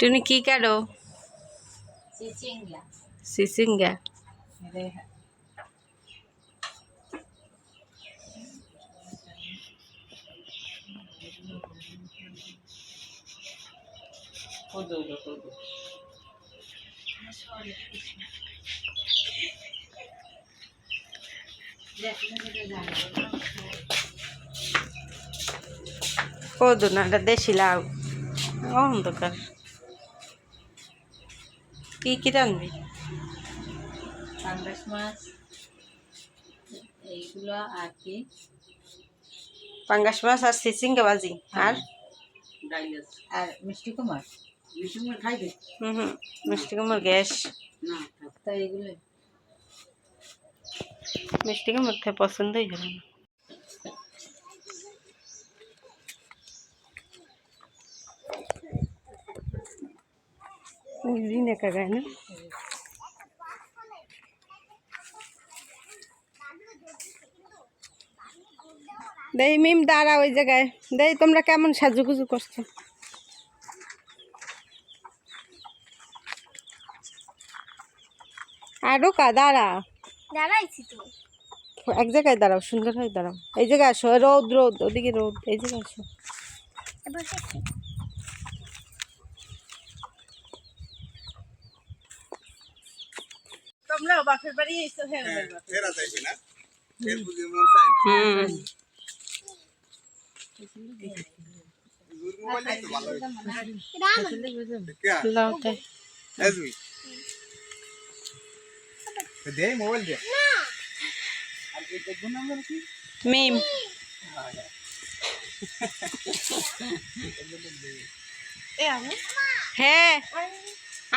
তুমি কি কাটো সিসিঙ্গা। কদু না এটা দেশি লাউ। অন্ধকার কি কি রানবি পাঙ্গাস মাছ এইগুলো আর কি? পাঙ্গাস মাছ আর সিসিঙ্গা বাজি আর? আর মিষ্টি কুমার মিষ্টি কুমার খাইবে হুম হুম। মিষ্টি কুমড় গ্যাস। না তো এইগুলো মিষ্টি কুমড় খেয়ে পছন্দই হবে না। দিন একা গায় না? দেই মিম দাঁড়া ওই জায়গায়। দেই তোমরা কেমন সাজুগুজু করছ? আরও কা দাঁড়া। দাঁড়াইছি তো। এক জায়গায় দাঁড়াও সুন্দর হয়ে দাঁড়াও। এই জায়গায় আসো রোদ রোদ ওদিকে রোদ এই জায়গায় আসো এবার তোমরা বাপের বাড়ি এসো হ্যাঁ ফেরা চাইছে না ফের বুঝে মন চাই হুম জোর মোবাইল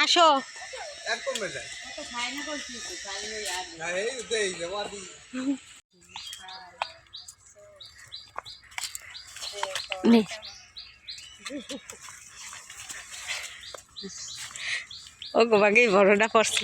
হ্যাঁ আসো নে। ও গো বাগেই বড়টা করছে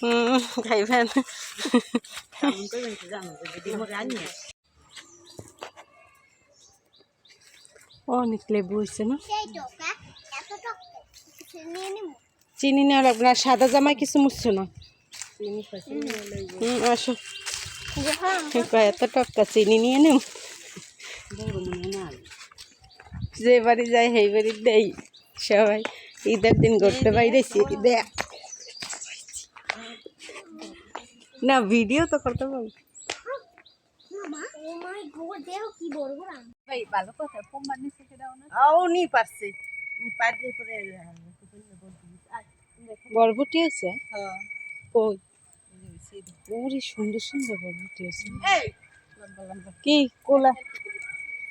হুম খাইবেন অনেক লেবু হয়েছে না চিনি নেওয়া লাগবে না সাদা জামায় কিছু মুছছো না? হুম, আসো। এত টকটা চিনি নিয়ে নেব? যে বাড়ি যায়, সেই বাড়ি দেই। সবাই ঈদের দিন ঘুরতে বাইরেছি দেখ। না ভিডিও তো করতে পারব মামা ও মাই গড দেখো কি বড় বড় আম ভাই ভালো কথা ফোন বানিয়েছে দাও না। ও নি পারছে। পারলে পরে বরবটি আছে? হ্যাঁ। কই? ওরে সুন্দর সুন্দর বরবটি আছে। কি কোলা?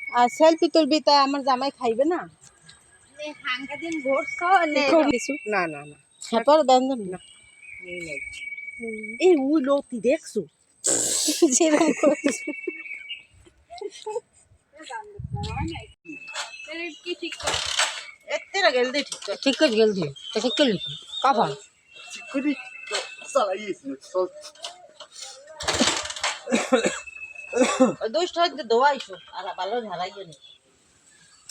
আর সেলফি তুলবি তা আমার জামাই খাইবে না? না। না না হ্যাঁ পরে দেন দেন। না এই ওই লোকটি দেখছ? যেরকম ঠিক ঠিক করে গেল দিয়ে ঠিক করে লিখি। কাফা দুষ্ট দোয়াইছো আর ভালো গেল আমরা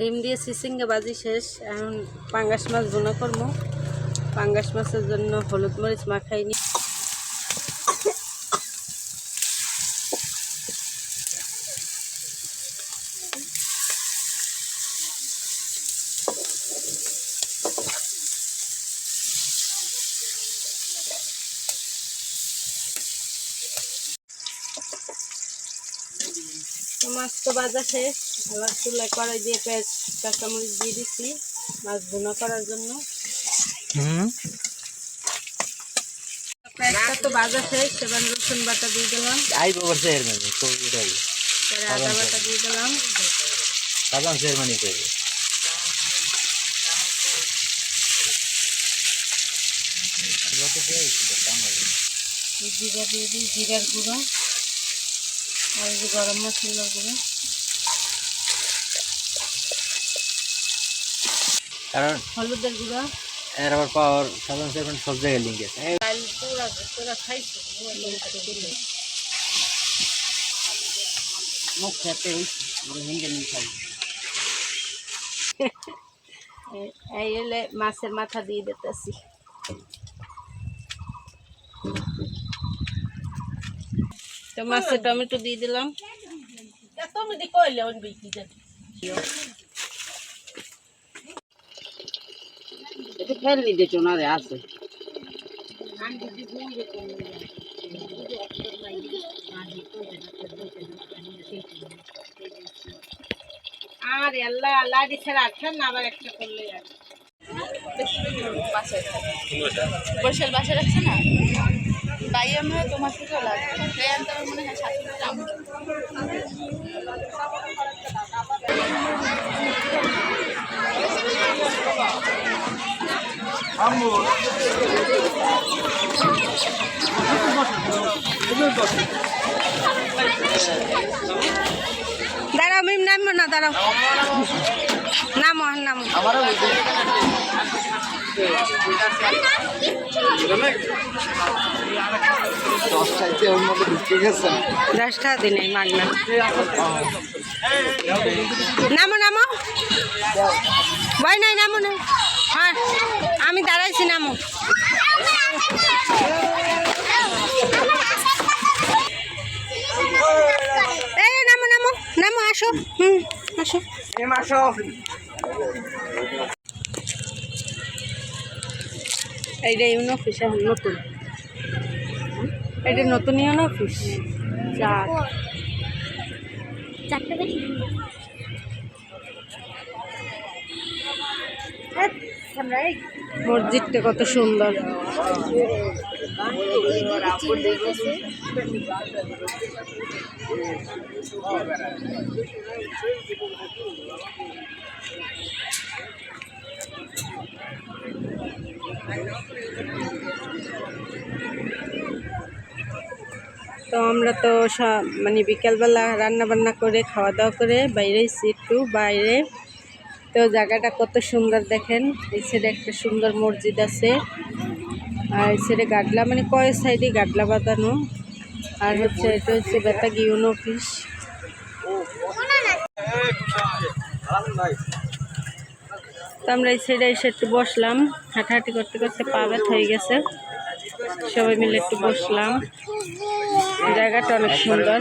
ডিম দিয়ে সিসিঙ্গে বাজি শেষ। এখন পাঙ্গাস মাছ বোনা করব। পাঙ্গাস মাছের জন্য হলুদ মরিচ মাখাইনি। তো ভাজা শেষ। এবার চুলায় কড়াই দিয়ে পেঁয়াজ কাঁচামরিচ দিয়ে দিচ্ছি। মাছ ভুনা করার জন্য। হুম। পেঁয়াজটা তো ভাজা শেষ। এবার রসুন বাটা দিয়ে দিলাম। আই বাবার আদা বাটা দিয়ে দিলাম। সাধারণ চেয়ারম্যানই করবে জিরা দিয়ে দিই জিরার গুঁড়ো। আর গরম মশলার গুঁড়ো। কারণ হলুদের গুঁড়ো। এর আবার পাওয়ার সাধারণ সব জায়গায় লিঙ্ক আছে। এই ডাল পুরা পুরা খাইছে। মুখ খেতে হিন্দে নিয়ে খাই এই- এই এলে মাছের মাথা দিয়ে দিতেছি। তো মাছে টমেটো দিয়ে দিলাম। টমেটো কইলে ওন বিকি যাবে এটা ফেললি যে চোনারে আছে। আর আল্লাহ লাড়ি ছাড়া আঠান না আবার একটা করলে বরিশাল বাসা রাখছে না? তাই আমরা তোমার থেকে লাগবে তাই আমার মনে হয় দাঁড়াও, মিম নামবো না, দাঁড়াও। নামো নামো। দশটা দিনে মাগনা। নামো নামো। ভয় নাই, নামো না। হ্যাঁ। আমি দাঁড়াইছি নামো। এই নামো নামো নামো আসো। হুম আসো। এইটা ইউনো অফিস এখন নতুন। এটা নতুন ইউনো চার। চারটে বেশি। মসজিদটা কত সুন্দর। তো আমরা তো মানে বিকালবেলা রান্না বান্না করে, খাওয়া দাওয়া করে বাইরে একটু বাইরে। তো জায়গাটা কত সুন্দর দেখেন। এই সাইডে একটা সুন্দর মসজিদ আছে। আর এই সাইডে গাডলা মানে কয় সাইডে গাডলা বাঁধানো। আর হচ্ছে এটা হচ্ছে বেতা গিউন অফিস। তো আমরা এই সাইডে এসে একটু বসলাম। হাঁটাহাঁটি করতে করতে পা হয়ে গেছে। সবাই মিলে একটু বসলাম। জায়গাটা অনেক সুন্দর।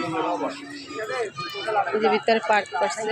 ভিতরে পার্ক করছে।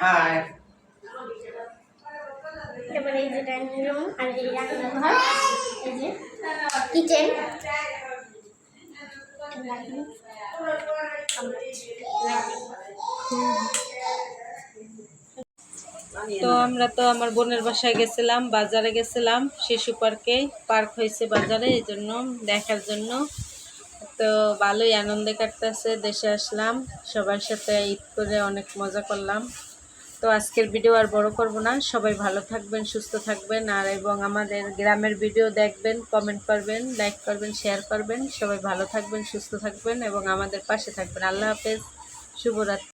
হাই তারপরে এই যে ডাইনিং রুম আর এই রান্নাঘর এই যে কিচেন। তো আমরা তো আমার বোনের বাসায় গেছিলাম বাজারে গেছিলাম শিশু পার্কে। পার্ক হয়েছে বাজারে এই জন্য দেখার জন্য। তো ভালোই আনন্দে কাটতেছে দেশে আসলাম। সবার সাথে ঈদ করে অনেক মজা করলাম। তো আজকের ভিডিও আর বড় করব না। সবাই ভালো থাকবেন, সুস্থ থাকবেন, আর এবং আমাদের গ্রামের ভিডিও দেখবেন কমেন্ট করবেন লাইক করবেন শেয়ার করবেন। সবাই ভালো থাকবেন, সুস্থ থাকবেন এবং আমাদের পাশে থাকবেন। আল্লাহ হাফেজ, শুভরাত্রি।